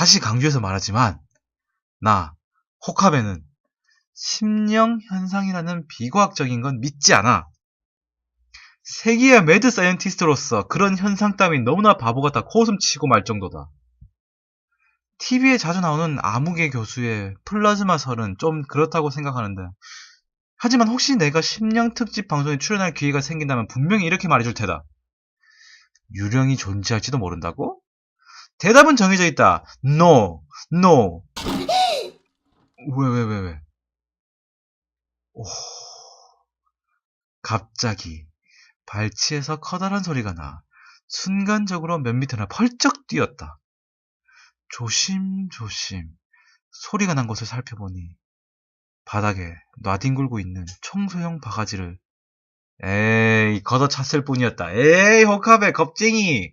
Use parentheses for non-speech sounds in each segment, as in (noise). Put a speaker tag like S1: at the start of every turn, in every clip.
S1: 다시 강조해서 말하지만 나 호카베는 심령 현상이라는 비과학적인 건 믿지 않아. 세계의 매드 사이언티스트로서 그런 현상 따윈 너무나 바보 같아 코웃음 치고 말 정도다. TV에 자주 나오는 아무개 교수의 플라즈마설은 좀 그렇다고 생각하는데 하지만 혹시 내가 심령 특집 방송에 출연할 기회가 생긴다면 분명히 이렇게 말해줄 테다. 유령이 존재할지도 모른다고? 대답은 정해져 있다. No, no. 왜, 왜, 왜, 왜? 오. 갑자기 발치에서 커다란 소리가 나 순간적으로 몇 미터나 펄쩍 뛰었다. 조심조심 소리가 난 곳을 살펴보니 바닥에 놔뒹굴고 있는 청소형 바가지를 에이 걷어찼을 뿐이었다. 에이 호카베 겁쟁이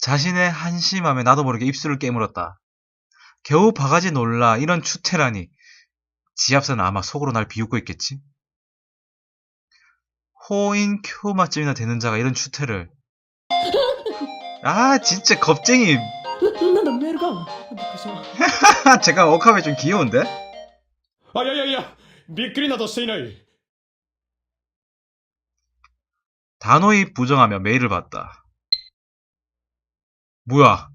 S1: 자신의 한심함에 나도 모르게 입술을 깨물었다. 겨우 바가지 놀라 이런 추태라니. 지압사는 아마 속으로 날 비웃고 있겠지? 호인 큐마쯤이나 되는 자가 이런 추태를 아 진짜 겁쟁이 (laughs) 제가 억하면 좀 귀여운데?
S2: 아야야야 미끌이나도 쓰이나이
S1: 단호히 부정하며 메일을 봤다 뭐야?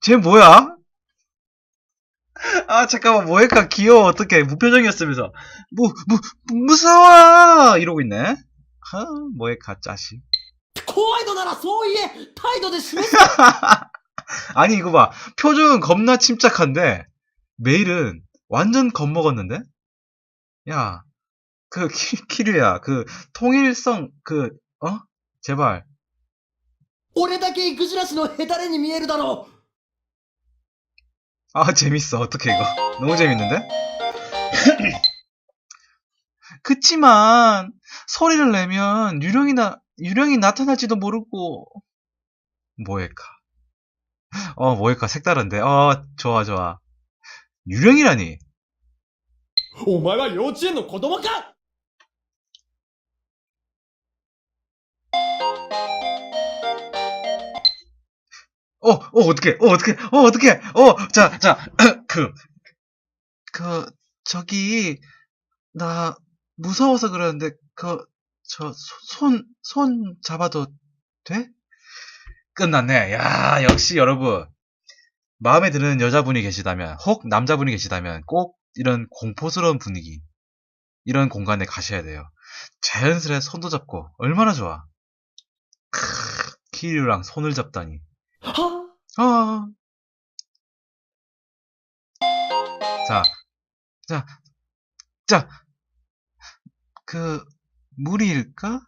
S1: 쟤 뭐야? 아 잠깐만 뭐할까 귀여워 어떡해 무표정이었으면서 무, 무, 무서워 이러고 있네 아 뭐해카 짜식
S2: 怖いのならそう言え態度で示す (laughs)
S1: 아니 이거 봐 표정은 겁나 침착한데 메일은 완전 겁먹었는데 야 그 키류야 그 통일성 그 어? 제발
S2: 俺だけイグジラシのヘタレに見えるだろう
S1: 아, 재밌어. 어떻게 이거? 너무 재밌는데? (clears throat) 그치만, 소리를 내면 유령이나, 유령이 나타날지도 모르고, 뭐해까. 어, 뭐해까. 색다른데. 어, 좋아, 좋아. 유령이라니.
S2: お前は幼稚園の子供か
S1: 어, 어, 어떡해. 어, 어떡해. 어, 어떡해. 어, 자, 자, (clears throat) 그, 그, 저기, 나, 무서워서 그러는데, 그, 저, 손, 손 잡아도 돼? 끝났네. 야, 역시 여러분. 마음에 드는 여자분이 계시다면, 혹 남자분이 계시다면, 꼭 이런 공포스러운 분위기, 이런 공간에 가셔야 돼요. 자연스레 손도 잡고, 얼마나 좋아. 크, 키류랑 손을 잡다니.
S2: は
S1: 아. 자, 자, 자, 그, 무리일까?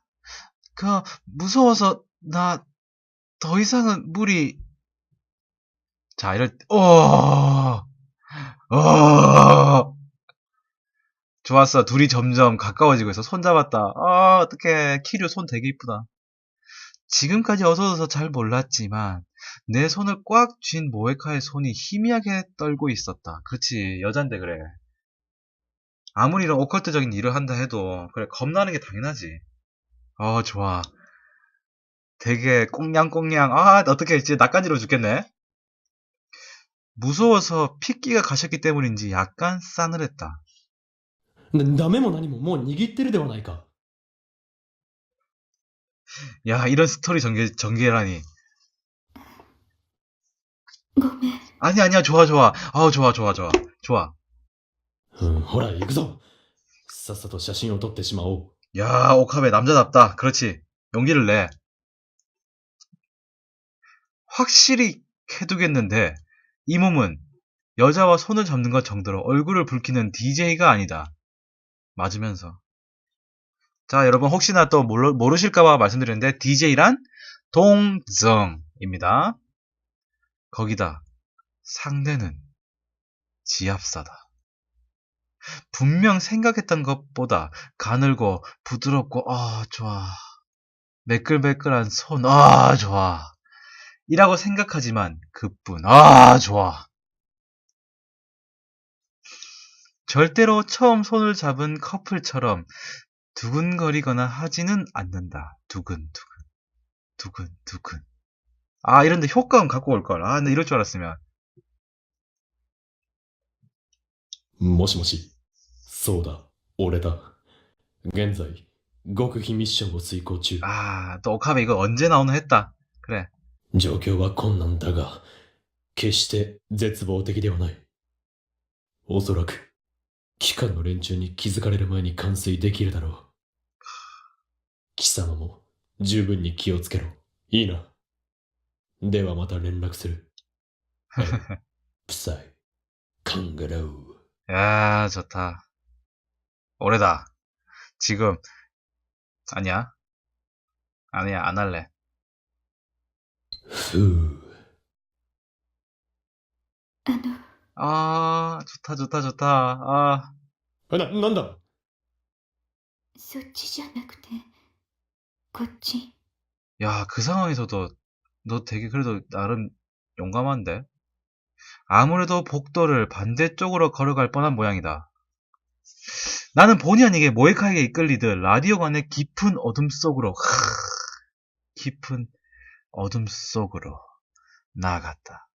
S1: 그, 무서워서, 나, 더 이상은 무리, 자, 이럴, 때, 어, 어, 좋았어. 둘이 점점 가까워지고 있어. 손 잡았다. 아, 어떡해. 키류 손 되게 이쁘다. 지금까지 어서서 잘 몰랐지만, 내 손을 꽉 쥔 모에카의 손이 희미하게 떨고 있었다. 그렇지, 여잔데 그래. 아무리 이런 오컬트적인 일을 한다 해도, 그래, 겁나는 게 당연하지. 어, 좋아. 되게 꽁냥꽁냥, 아, 어떻게 이제 낯간지러워 죽겠네. 무서워서 핏기가 가셨기 때문인지 약간 싸늘했다.
S2: ダメも何ももう握ってるではないか。
S1: 야, 이런 스토리 전개, 전개라니. 아니, 아니야, 좋아, 좋아. 아우, 좋아, 좋아, 좋아. 좋아.
S2: うん、ほら、行くぞ。さっさと写真を撮ってしまおう。
S1: 야, 오카베 남자답다. 그렇지. 용기를 내. 확실히 해두겠는데, 이 몸은 여자와 손을 잡는 것 정도로 얼굴을 붉히는 DJ가 아니다. 맞으면서. 자, 여러분 혹시나 또 모르, 모르실까봐 말씀드렸는데, DJ란 동정입니다. 거기다 상대는 지압사다. 분명 생각했던 것보다 가늘고 부드럽고 아 좋아. 매끌매끌한 손, 아 좋아. 이라고 생각하지만 그뿐, 아 좋아. 절대로 처음 손을 잡은 커플처럼 두근거리거나 하지는 않는다. 두근두근. 두근두근. 아, 이런데 효과음 갖고 올걸. 아, 나 이럴 줄 알았으면.
S2: もしもし。そうだ、俺だ。現在、極秘ミッションを遂行中。
S1: 아, 또 오카베 이거 언제 나오나 했다. 그래.
S2: 状況は困難だが、決して絶望的ではない。おそらく、機関の連中に気づかれる前に完遂できるだろう。貴様も十分に気をつけろ。いいな。ではまた連絡する。プサイ、カンガロー。
S1: 야, 좋다. 올해다. 지금, 아니야. 아니야, 안 할래.
S2: ふう。
S3: あの、
S1: 아, 좋다, 좋다, 좋다. 아,
S2: あな、なんだ
S3: そっちじゃなくて、こっち。
S1: 야, 그 상황에서도 너 되게 그래도 나름 용감한데? 아무래도 복도를 반대쪽으로 걸어갈 뻔한 모양이다. 나는 본의 아니게 모에카에게 이끌리듯 라디오관의 깊은 어둠 속으로, 하, 깊은 어둠 속으로 나아갔다.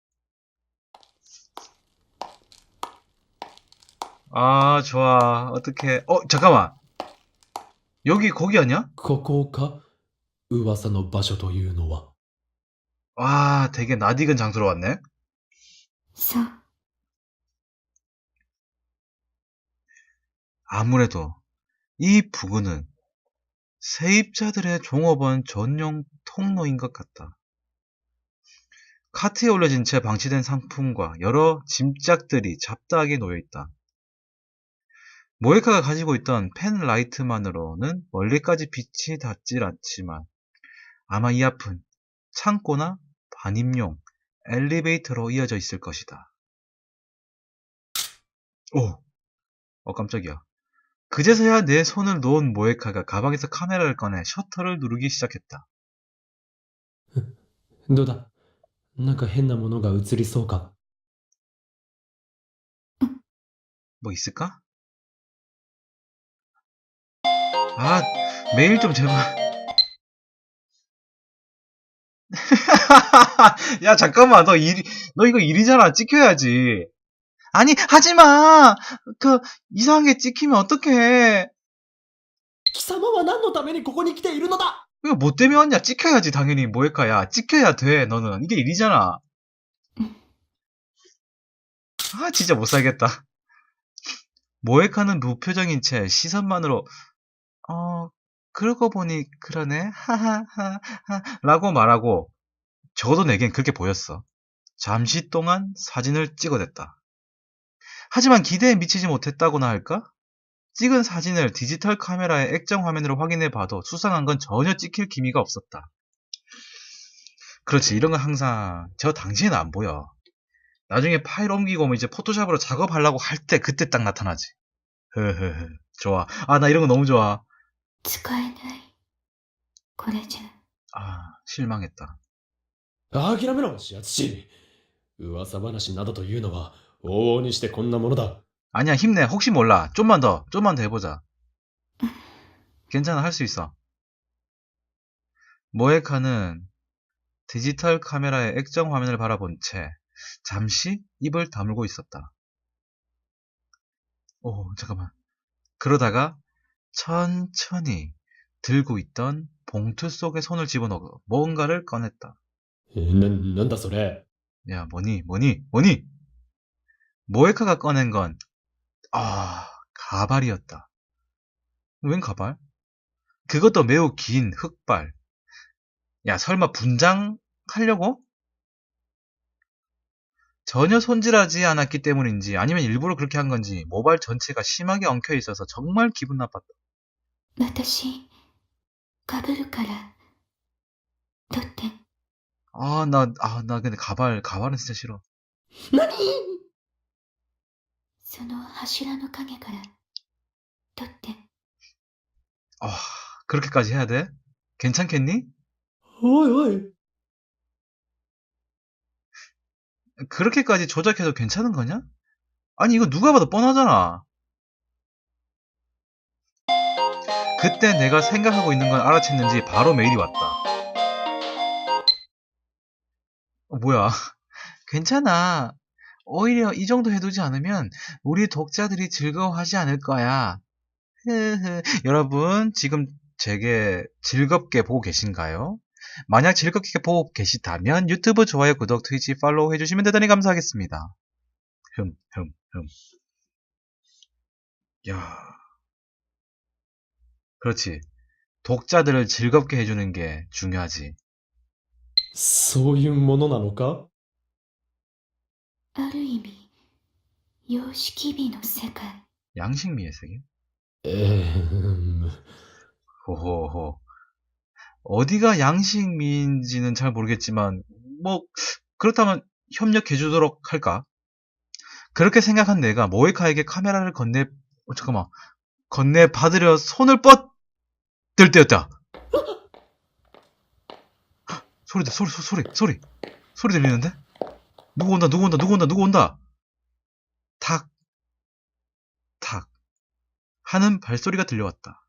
S1: 아, 좋아. 어떻게, 어, 잠깐만. 여기 거기 아니야?
S2: ここか噂の場所というのは。
S1: 와, 되게 낯익은 장소로 왔네.
S3: そう。
S1: 아무래도 이 부근은 세입자들의 종업원 전용 통로인 것 같다. 카트에 올려진 채 방치된 상품과 여러 짐짝들이 잡다하게 놓여 있다. 모에카가 가지고 있던 펜 라이트만으로는 멀리까지 빛이 닿질 않지만 아마 이 앞은 창고나 반입용 엘리베이터로 이어져 있을 것이다. 오! 어, 깜짝이야. 그제서야 내 손을 놓은 모에카가 가방에서 카메라를 꺼내 셔터를 누르기 시작했다.
S2: どうだなんか変なものが映りそうか
S1: 뭐 있을까? 아, 메일 좀 제발. (laughs) 야, 잠깐만. 너 일, 너 이거 일이잖아. 찍혀야지. 아니, 하지 마! 그, 이상하게 찍히면 어떡해.
S2: 貴様は何のためにここに来ているのだ
S1: 이거 뭐 때문에 왔냐? 찍혀야지, 당연히. 모에카야. 찍혀야 돼, 너는. 이게 일이잖아. 아, 진짜 못 살겠다. 모에카는 무표정인 채 시선만으로, 어, 그러고 보니 그러네. 하하하하. 라고 말하고, 적어도 내겐 그렇게 보였어. 잠시 동안 사진을 찍어댔다. 하지만 기대에 미치지 못했다고나 할까? 찍은 사진을 디지털 카메라의 액정 화면으로 확인해 봐도 수상한 건 전혀 찍힐 기미가 없었다. 그렇지, 이런 건 항상 저 당시에는 안 보여. 나중에 파일 옮기고 뭐 이제 포토샵으로 작업하려고 할 때 그때 딱 나타나지. 흐흐흐. 좋아. 아, 나 이런 거 너무 좋아.
S3: 使えない。これじゃ。
S1: 아, 실망했다.
S2: 諦めろ、シアツシ。噂話などというのは、往々にしてこんなものだ。
S1: 아니야, 힘내. 혹시 몰라. 좀만 더, 좀만 더 해보자. (laughs) 괜찮아, 할 수 있어. 모에카는 디지털 카메라의 액정 화면을 바라본 채 잠시 입을 다물고 있었다. 오, 잠깐만. 그러다가 천천히 들고 있던 봉투 속에 손을 집어넣어 뭔가를 꺼냈다.
S2: な、なんだそれ。
S1: 야, 뭐니, 뭐니, 뭐니? 모에카가 꺼낸 건, 아, 가발이었다. 웬 가발? 그것도 매우 긴 흑발. 야, 설마 분장하려고? 전혀 손질하지 않았기 때문인지 아니면 일부러 그렇게 한 건지 모발 전체가 심하게 엉켜 있어서 정말 기분 나빴다.
S3: 私、かぶるから、取って。
S1: 아, 나, 아, 나 근데 가발, 가발은 진짜 싫어.
S2: 何
S3: その柱の影から取って、
S1: 아, 그렇게까지 해야 돼? 괜찮겠니?
S2: おいおい。
S1: 그렇게까지 조작해도 괜찮은 거냐? 아니, 이거 누가 봐도 뻔하잖아. 그때 내가 생각하고 있는 건 알아챘는지 바로 메일이 왔다. 어, 뭐야. (laughs) 괜찮아. 오히려 이 정도 해두지 않으면 우리 독자들이 즐거워하지 않을 거야. (laughs) 여러분, 지금 제게 즐겁게 보고 계신가요? 만약 즐겁게 보고 계시다면 유튜브 좋아요, 구독, 트위치 팔로우 해주시면 대단히 감사하겠습니다. 흠, 흠, 흠. 야. 그렇지. 독자들을 즐겁게 해주는 게 중요하지.
S2: そういうものなのか
S3: ある意味、様式美の世界。
S1: 양식미의 세계?
S2: えー、
S1: 호호호. 어디가 양식미인지는 잘 모르겠지만, 뭐, 그렇다면 협력해주도록 할까? 그렇게 생각한 내가 모에카에게 카메라를 건네, 어, 잠깐만. 건네 받으려 손을 뻗들 때였다. 소리, 소리, 소- 소리, 소리. 소리 들리는데? 누구 온다, 누구 온다, 누구 온다, 누구 온다. 탁, 탁. 하는 발소리가 들려왔다.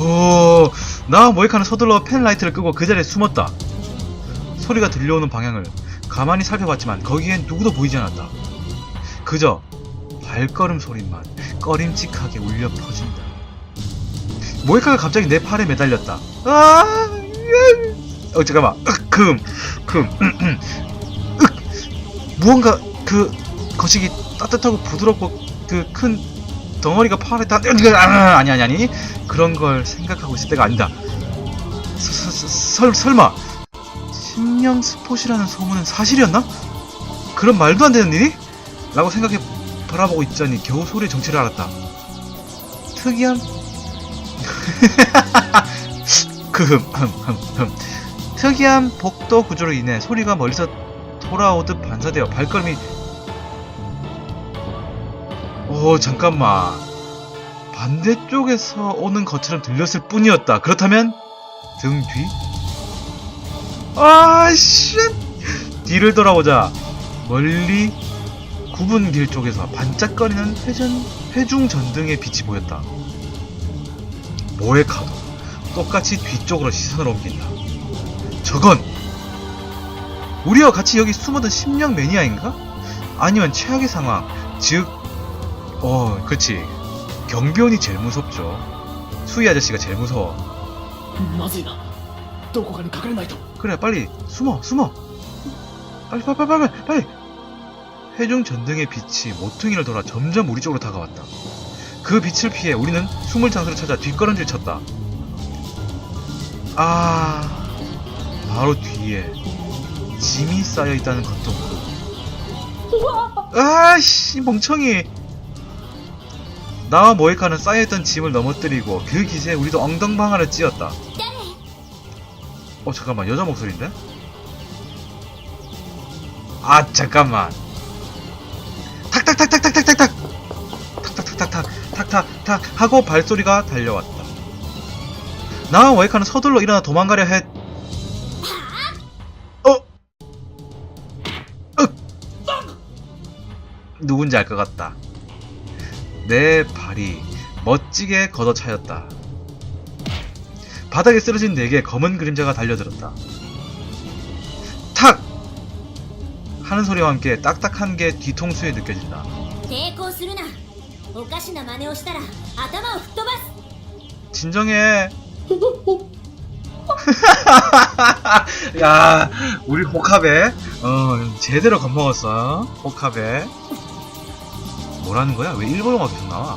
S1: 오, 나 모이카는 서둘러 펜라이트를 끄고 그 자리에 숨었다. 소리가 들려오는 방향을 가만히 살펴봤지만 거기엔 누구도 보이지 않았다. 그저 발걸음 소리만 꺼림칙하게 울려 퍼진다. 모이카가 갑자기 내 팔에 매달렸다. 아, 으, 어 잠깐만, 으, 금, 금, 음, 음, 으, 무언가 그 거시기 따뜻하고 부드럽고 그 큰 덩어리가 팔에 다. 아, 아니 아니 아니. 그런 걸 생각하고 있을 때가 아니다. 서, 서, 설, 설마. 신령 스포시라는 소문은 사실이었나? 그런 말도 안 되는 일이? 라고 생각해 바라보고 있자니 겨우 소리의 정체를 알았다. 특이한 (laughs) 흠흠흠 특이한 복도 구조로 인해 소리가 멀리서 돌아오듯 반사되어 발걸음이 오 잠깐만 반대쪽에서 오는 것처럼 들렸을 뿐이었다. 그렇다면 등 뒤? 아씨 뒤를 돌아보자 멀리 굽은 길 쪽에서 반짝거리는 회전 회중 전등의 빛이 보였다. 모에카도 똑같이 뒤쪽으로 시선을 옮긴다. 저건 우리와 같이 여기 숨어든 심령 매니아인가? 아니면 최악의 상황, 즉, 어, 그치. 경비원이 제일 무섭죠. 수희 아저씨가 제일 무서워.
S2: 마지나, 도고가는 가글 나이도.
S1: 그래, 빨리 숨어, 숨어. 빨리, 빨리, 빨리, 빨리, 빨리. 해중 전등의 빛이 모퉁이를 돌아 점점 우리 쪽으로 다가왔다. 그 빛을 피해 우리는 숨을 장소를 찾아 뒷걸음질 쳤다. 아, 바로 뒤에 짐이 쌓여 있다는 것도 모르고. 아씨, 멍청이. 나와 모에카는 쌓여있던 짐을 넘어뜨리고 그 기세에 우리도 엉덩방아를 찧었다. 어 잠깐만 여자 목소리인데? 아 잠깐만 탁탁탁탁탁탁탁탁 탁탁탁탁탁탁탁탁 하고 발소리가 달려왔다 나와 와이카는 서둘러 일어나 도망가려 했. 어? 어? 누군지 알 것 같다. 내 발이 멋지게 걷어차였다. 바닥에 쓰러진 내게 검은 그림자가 달려들었다. 탁! 하는 소리와 함께 딱딱한 게 뒤통수에 느껴진다. 진정해. (laughs) 야, 우리 호카베, 어, 제대로 겁먹었어. 호카베. 뭐라는 거야? 왜 일본어가 계속 나와?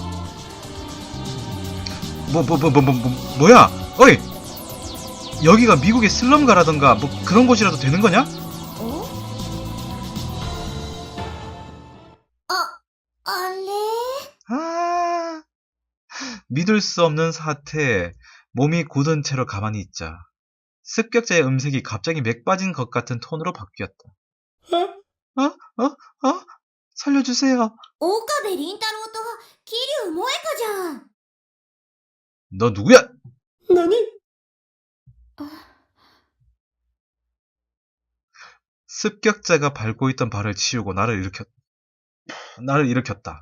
S1: 뭐, 뭐, 뭐, 뭐, 뭐, 뭐 뭐야? 어이! 여기가 미국의 슬럼가라던가, 뭐, 그런 곳이라도 되는 거냐?
S4: 어? 어, 아니?
S1: 아, 믿을 수 없는 사태. 몸이 굳은 채로 가만히 있자 습격자의 음색이 갑자기 맥 빠진 것 같은 톤으로 바뀌었다. 어? 어? 어? 어? 살려주세요.
S4: 오카베 린타로도 기류 모에카잖.
S1: 너 누구야?
S2: 나니? 어.
S1: 습격자가 밟고 있던 발을 치우고 나를 일으켰 나를 일으켰다.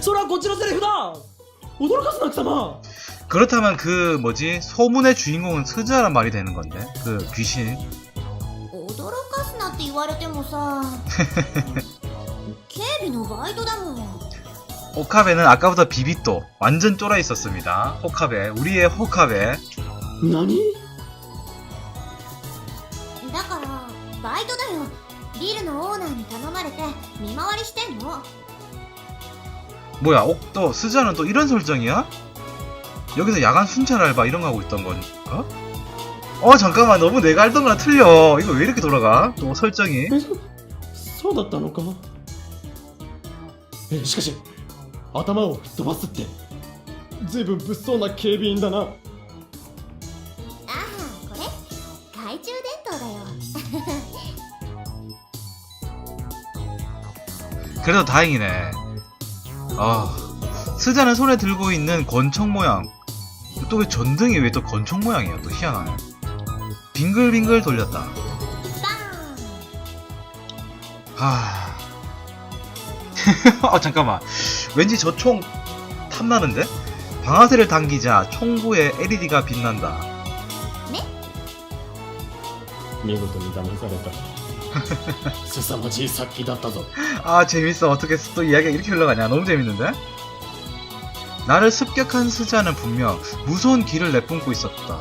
S2: それはこっちのセリフだ驚かすな貴様
S1: 그렇다면 그 뭐지 소문의 주인공은 스즈아란 말이 되는 건데 그 귀신
S4: 驚かすなって言われてもさ。警備のバイトだもん。 (laughs)
S1: 호카베는 아까부터 비비또 완전 쫄아 있었습니다 호카베 우리의 호카베
S2: 何
S1: 뭐야 옥, 또 스즈아는 또 이런 설정이야? 여기서 야간 순찰 알바 이런 거 하고 있던 건가? 어 잠깐만 너무 내가 알던 거랑 틀려 이거 왜 이렇게 돌아가? 또 설정이
S2: えそうだったのかえしかし頭を吹っ飛ばすってずいぶん物騒な警備員だな
S4: ああ、これ懐中電灯だよ。
S1: 그래도 다행이네 아 스자는 손에 들고 있는 권총 모양. 또 왜 전등이 왜 또 권총 모양이야 또 희한하네. 빙글빙글 돌렸다. 하... 아 (laughs) 어, 잠깐만. 왠지 저 총 탐나는데? 방아쇠를 당기자 총구의 LED가 빛난다.
S2: 미국도 미담 해설했다. (laughs) 凄まじい殺気だったぞ
S1: 아 재밌어 어떻게 또 이야기가 이렇게 흘러가냐 너무 재밌는데? 나를 습격한 스자는 분명 무서운 기를 내뿜고 있었다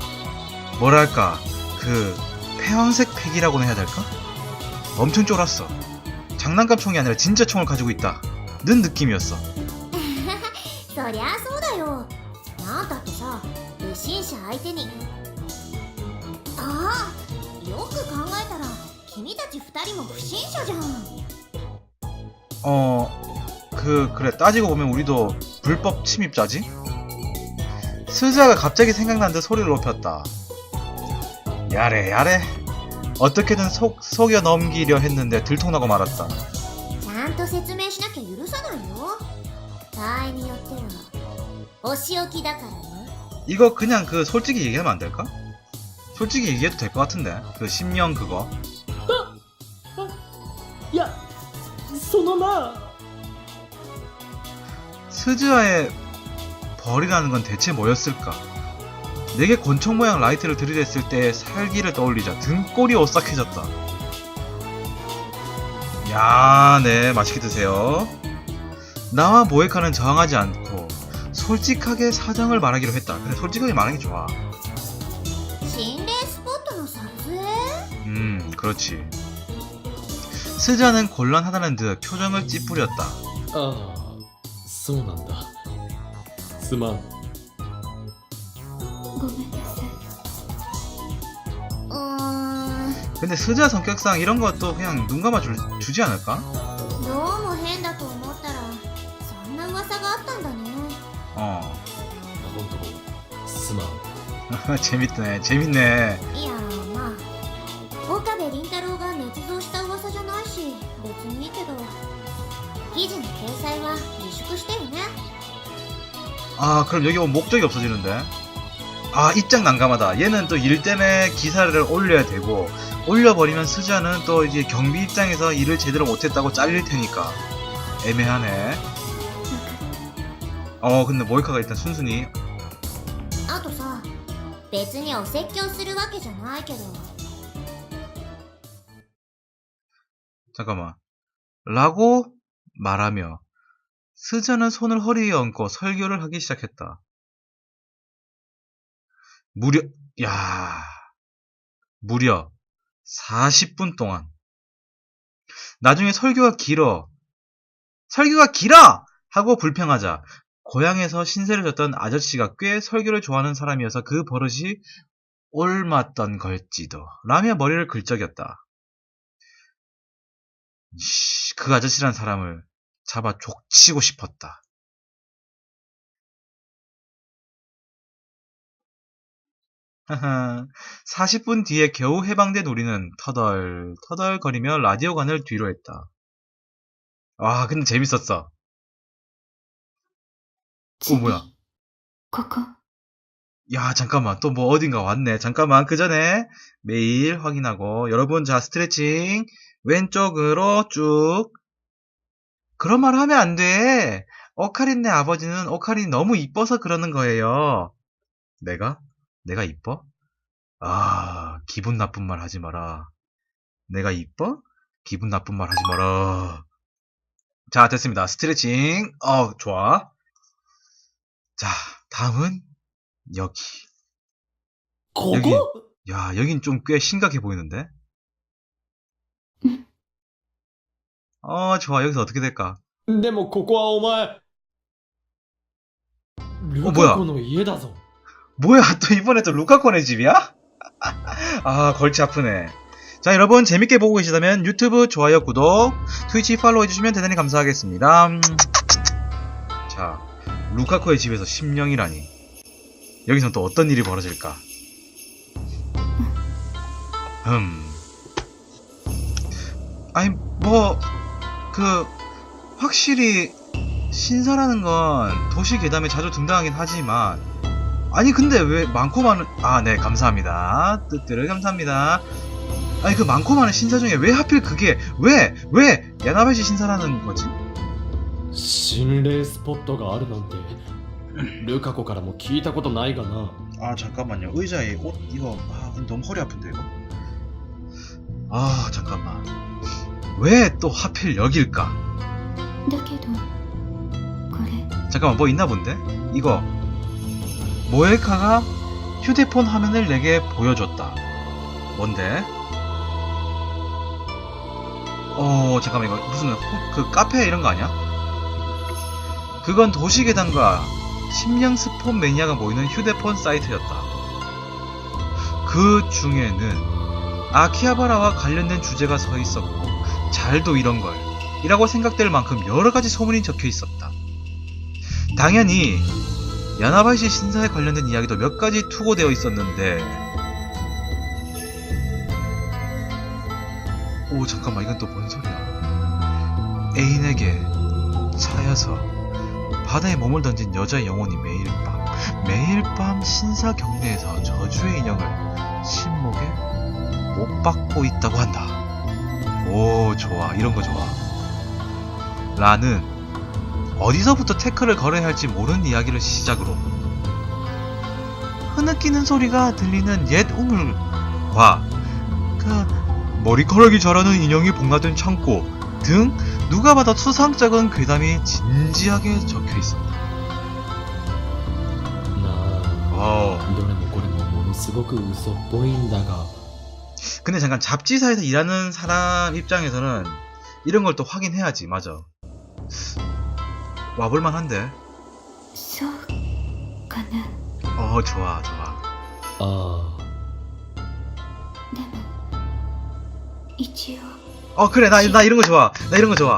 S1: 뭐랄까 그 폐황색 팩이라고는 해야 될까? 엄청 쫄았어 장난감 총이 아니라 진짜 총을 가지고 있다 는 느낌이었어
S4: 二人も不審者じゃん。
S1: 어, 그, 그래, 따지고 보면 우리도 불법 침입자지? 스자가 갑자기 생각난 듯 소리를 높였다. 야래, 야래. 어떻게든 속, 속여 넘기려 했는데 들통나고 말았다.
S4: ちゃんと説明しなきゃ許さないよ。場合によっては、お仕置きだからね。
S1: 이거 그냥 그 솔직히 얘기하면 안 될까? 솔직히 얘기해도 될 것 같은데. 그 심령 그거.
S2: 마마!
S1: 스즈아의 벌이라는 건 대체 뭐였을까? 내게 권총 모양 라이트를 들이댔을 때 살기를 떠올리자 등골이 오싹해졌다. 야, 네, 맛있게 드세요. 나와 모에카는 저항하지 않고 솔직하게 사정을 말하기로 했다. 근데 솔직하게 말하는 게 좋아. 음, 그렇지. 스자는 곤란하다는 듯 표정을 찌푸렸다.
S2: ああそうなんだすまん
S3: ごめんなさい。
S4: うーん
S1: 근데 스자 성격상 이런 것도 그냥 눈 감아 줄, 주지 않을까?
S4: どうも変だと思ったらそんな噂があったんだね
S1: 어.
S2: 本当すまん
S1: 재밌네, 재밌네. 아, 그럼 여기 오면 목적이 없어지는데? 아, 입장 난감하다. 얘는 또 일 때문에 기사를 올려야 되고, 올려버리면 스자는 또 이제 경비 입장에서 일을 제대로 못했다고 잘릴 테니까. 애매하네. 어, 근데 모이카가 일단 순순히,
S4: あとさ別にお説教するわけじゃないけど
S1: 잠깐만. 라고 말하며, 스자는 손을 허리에 얹고 설교를 하기 시작했다. 무려, 야 무려 40분 동안. 나중에 설교가 길어. 설교가 길어! 하고 불평하자 고향에서 신세를 졌던 아저씨가 꽤 설교를 좋아하는 사람이어서 그 버릇이 옮았던 걸지도 라며 머리를 긁적였다. 씨, 그 아저씨란 사람을 잡아 족치고 싶었다. 하하, 40분 뒤에 겨우 해방된 우리는 터덜, 터덜거리며 라디오관을 뒤로 했다. 와, 근데 재밌었어. 어, 뭐야?
S3: ここ
S1: 야, 잠깐만. 또 뭐 어딘가 왔네. 잠깐만. 그 전에 메일 확인하고. 여러분, 자, 스트레칭. 왼쪽으로 쭉. 그런 말 하면 안 돼. 오카린네 아버지는 오카린이 너무 이뻐서 그러는 거예요. 내가? 내가 이뻐? 아, 기분 나쁜 말 하지 마라. 내가 이뻐? 기분 나쁜 말 하지 마라. 자, 됐습니다. 스트레칭. 어, 좋아. 자, 다음은 여기. こ여기.
S2: こ
S1: 야, 여긴 좀 꽤 심각해 보이는데?
S3: 응.
S1: 어, 좋아. 여기서 어떻게 될까?
S2: でもここはお前ル
S1: お뭐야
S2: カ子の家だぞ
S1: 뭐야, 또 이번에 또 루카코네 집이야? (laughs) 아, 골치 아프네. 자, 여러분, 재밌게 보고 계시다면 유튜브 좋아요, 구독, 트위치 팔로우 해주시면 대단히 감사하겠습니다. 음. 자, 루카코의 집에서 심령이라니. 여기선 또 어떤 일이 벌어질까? 음. 아니, 뭐, 그 확실히 신사라는 건 도시 괴담에 자주 등장하긴 하지만 아니 근데 왜 많고 많은 아 네 감사합니다 뜻들을 감사합니다 아니 그 많고 많은 신사 중에 왜 하필 그게 왜 왜 야나베시 신사라는 거지?
S2: 신뢰 스포터가 아르는데 르카코가라 뭐 기타 것도 나이가 나.
S1: 아 잠깐만요 의자에 옷 이거 아 너무 허리 아픈데 이거. 아 잠깐만. 왜 또 하필 여길까
S3: だけどこれ
S1: 잠깐만 뭐 있나 본데 이거 모에카가 휴대폰 화면을 내게 보여줬다 뭔데 어 잠깐만 이거 무슨 호- 그 카페 이런 거 아니야? 그건 도시계단과 심령 스폰 매니아가 모이는 휴대폰 사이트였다. 그 중에는 아키하바라와 관련된 주제가 서 있었고 잘도 이런 걸 이라고 생각될 만큼 여러 가지 소문이 적혀 있었다. 당연히 야나바시 신사에 관련된 이야기도 몇 가지 투고되어 있었는데. 오 잠깐만 이건 또 뭔 소리야? 애인에게 차여서 바다에 몸을 던진 여자의 영혼이 매일 밤 매일 밤 신사 경내에서 저주의 인형을 신목에 못 받고 있다고 한다 오 좋아 이런 거 좋아 라는 어디서부터 태클을 걸어야 할지 모르는 이야기를 시작으로 흐느끼는 소리가 들리는 옛 우물과 그 머리카락이 자라는 인형이 봉화된 창고 등 누가 봐도 수상쩍은 괴담이 진지하게 적혀 있었다.
S2: なあ
S1: 어.
S2: どれもこれもものすごく嘘っぽいんだが
S1: 근데 잠깐 잡지사에서 일하는 사람 입장에서는 이런 걸 또 확인해야지. 맞아. 와볼만 한데.
S3: そうかな
S1: 어 좋아 좋아.
S2: あ
S3: でも一応
S1: 어 그래 나, 나 이런 거 좋아 나 이런 거 좋아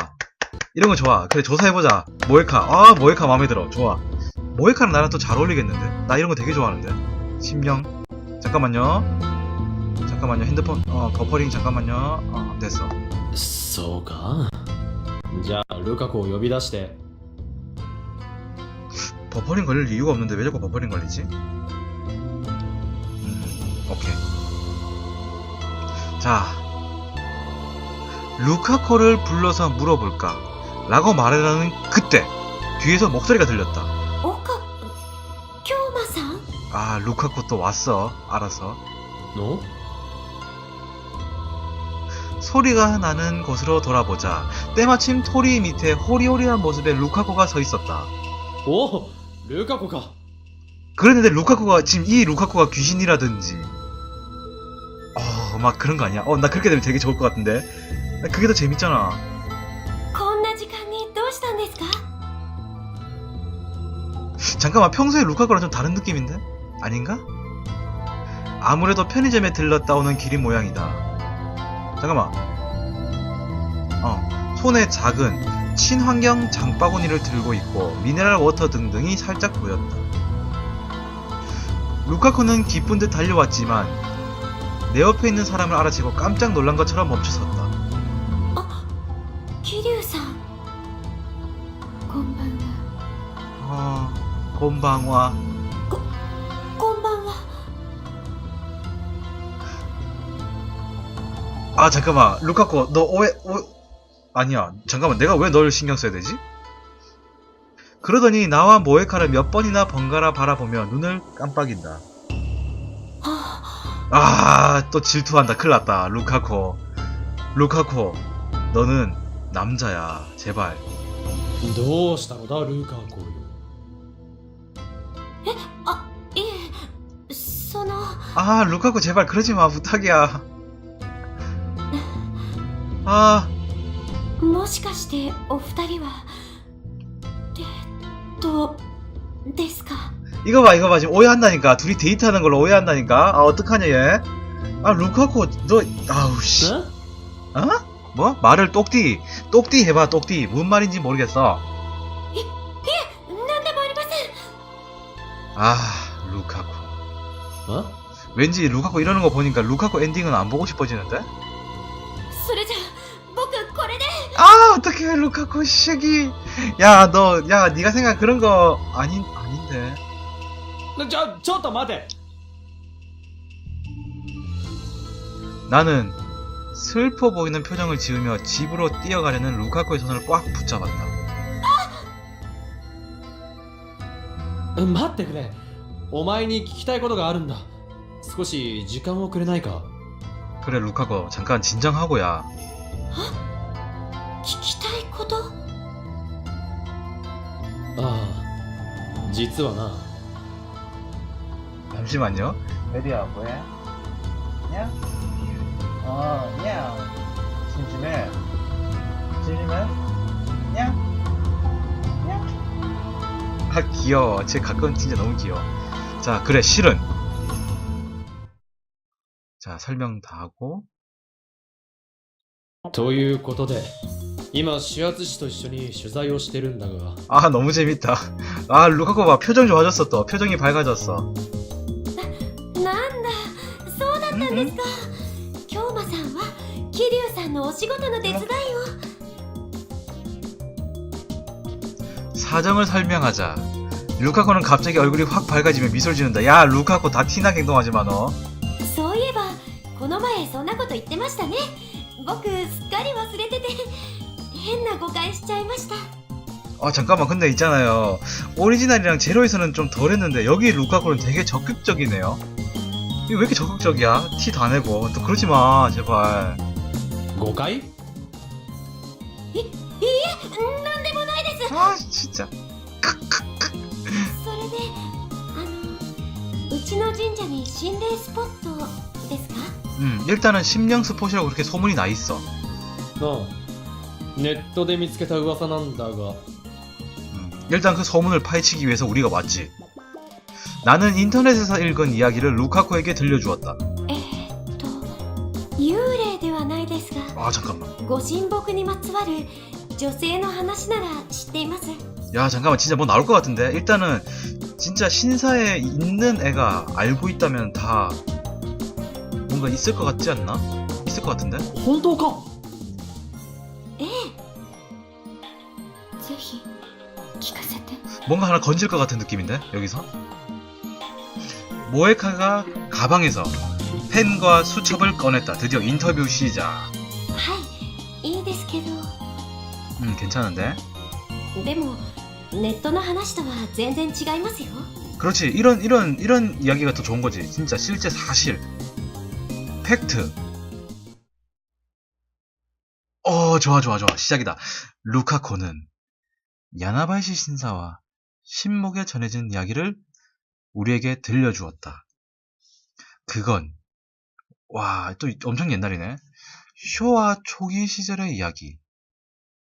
S1: 이런 거 좋아 그래 조사해보자 모에카 아 모에카 마음에 들어 좋아 모에카는 나랑 또 잘 어울리겠는데 나 이런 거 되게 좋아하는데 심령 잠깐만요 잠깐만요 핸드폰 어 버퍼링 잠깐만요 어 됐어
S2: あそうかじゃあルカ子を呼び出して
S1: 버퍼링 걸릴 이유가 없는데 왜 자꾸 버퍼링 걸리지? 음 오케이 자 루카코를 불러서 물어볼까 라고 말하려는 그때 뒤에서 목소리가 들렸다
S4: 岡京馬さん
S1: 아, 루카코 또 왔어. 알아서.
S2: の
S1: 소리가 나는 곳으로 돌아보자. 때마침 토리 밑에 호리호리한 모습의 루카코가 서 있었다.
S2: おおルカ子か
S1: 그랬는데 루카코가, 지금 이 루카코가 귀신이라든지, 어, 막 그런 거 아니야? 어, 나 그렇게 되면 되게 좋을 것 같은데? 나 그게 더 재밌잖아.
S4: こんな時間にどうし したんですか
S1: 잠깐만 평소에 루카코랑 좀 다른 느낌인데? 아닌가? 아무래도 편의점에 들렀다 오는 길인 모양이다. 잠깐만. 어 손에 작은 친환경 장바구니를 들고 있고 미네랄 워터 등등이 살짝 보였다. 루카쿠는 기쁜 듯 달려왔지만 내 옆에 있는 사람을 알아채고 깜짝 놀란 것처럼 멈춰섰다.
S4: 어?
S3: 키류상. 곰방와
S1: 어... 곰방와 아 잠깐만 루카코 너 왜 왜, 아니야 잠깐만 내가 왜 널 신경 써야 되지? 그러더니 나와 모에카를 몇 번이나 번갈아 바라보며 눈을 깜빡인다
S4: は
S1: 아 또 질투한다 큰일났다 루카코 루카코 너는 남자야 제발
S2: どうしたのだルーカーコよ
S4: あいえその
S1: 아 루카코 제발 그러지마 부탁이야 아
S4: もしかしてお二人はデートですか
S1: 이거 봐 이거 봐 지금 오해한다니까 둘이 데이트하는 걸로 오해한다니까 아 어떡하냐 얘아 루카코 너 아우 씨
S2: ん
S1: 어? 뭐? 말을 똑띠 똑띠 해봐 똑띠 뭔 말인지 모르겠어
S4: 何でもありません
S1: 아 루카코
S2: あ
S1: 왠지 루카코 이러는 거 보니까 루카코 엔딩은 안 보고 싶어지는데? 아 어떡해 루카코 시기 야 너 야 네가 생각 그런 거 아닌 아닌데
S2: ちょちょっと待て
S1: 나는 슬퍼 보이는 표정을 지으며 집으로 뛰어가려는 루카코의 손을 꽉 붙잡았다
S2: 待ってくれお前に聞きたいことがあるんだ少し時間をくれないか
S1: 그래 루카코 잠깐 진정하고야
S4: 聞 きたいこと
S2: ああ実はな
S1: 잠시만요 메리야 뭐해? 냐? 어, 냐 심심해 심심해? 냐? 냐? 아 귀여워 쟤 가끔 진짜 너무 귀여워 자 그래 실은 자 설명 다 하고
S2: ということで今指圧師と一緒に取材をしてるんだが
S1: 아 너무 재밌다 아 루카코 봐 표정 좋아졌어 또 표정이 밝아졌어
S4: なんだそうだったんですか京馬さんは桐生さんのお仕事の手伝いを
S1: 사정을 설명하자 루카코는 갑자기 얼굴이 확 밝아지며 미소를 지는다 야 루카코 다 티나게 행동하지마 너
S4: そういえばこの前そんなこと言ってましたね 僕すっかり忘れてて変な誤解しちゃいました
S1: 아 잠깐만 근데 있잖아요 오리지널이랑 제로에서는 좀 덜했는데 여기 루카코는 되게 적극적이네요 이거 왜 이렇게 적극적이야? 티 다 내고 또 그러지마 제발
S2: 誤解
S4: いいえなんでもないです
S1: 아 진짜 (laughs)
S4: それであのうちの神社に心霊スポットですか
S1: 음 일단은 심령 스폿이라고 그렇게 소문이 나 있어
S2: ああネットで見つけた噂なんだが
S1: 음, 일단 그 소문을 파헤치기 위해서 우리가 왔지 나는 인터넷에서 읽은 이야기를 루카코에게 들려주었다
S4: えーっと幽霊ではないですが
S1: 아 잠깐만
S4: ご神木にまつわる女性の話なら知っています
S1: 야 잠깐만 진짜 뭐 나올 것 같은데 일단은 진짜 신사에 있는 애가 알고 있다면 다 뭔가 있을 것 같지 않나? 있을 것 같은데?
S2: 本当か
S4: ええ
S3: ぜひ聞かせて
S1: 뭔가 하나 건질 것 같은 느낌인데 여기서 모에카가 가방에서 펜과 수첩을 꺼냈다 드디어 인터뷰 시작
S4: はいいいですけど
S1: 음 괜찮은데
S4: でもネットの話とは全然違いますよ
S1: 그렇지 이런 이런 이런 이야기가 더 좋은 거지 진짜 실제 사실 팩트. 어 좋아 좋아 좋아. 시작이다. 루카코는 야나바이시 신사와 신목에 전해진 이야기를 우리에게 들려주었다. 그건 와 또 엄청 옛날이네. 쇼와 초기 시절의 이야기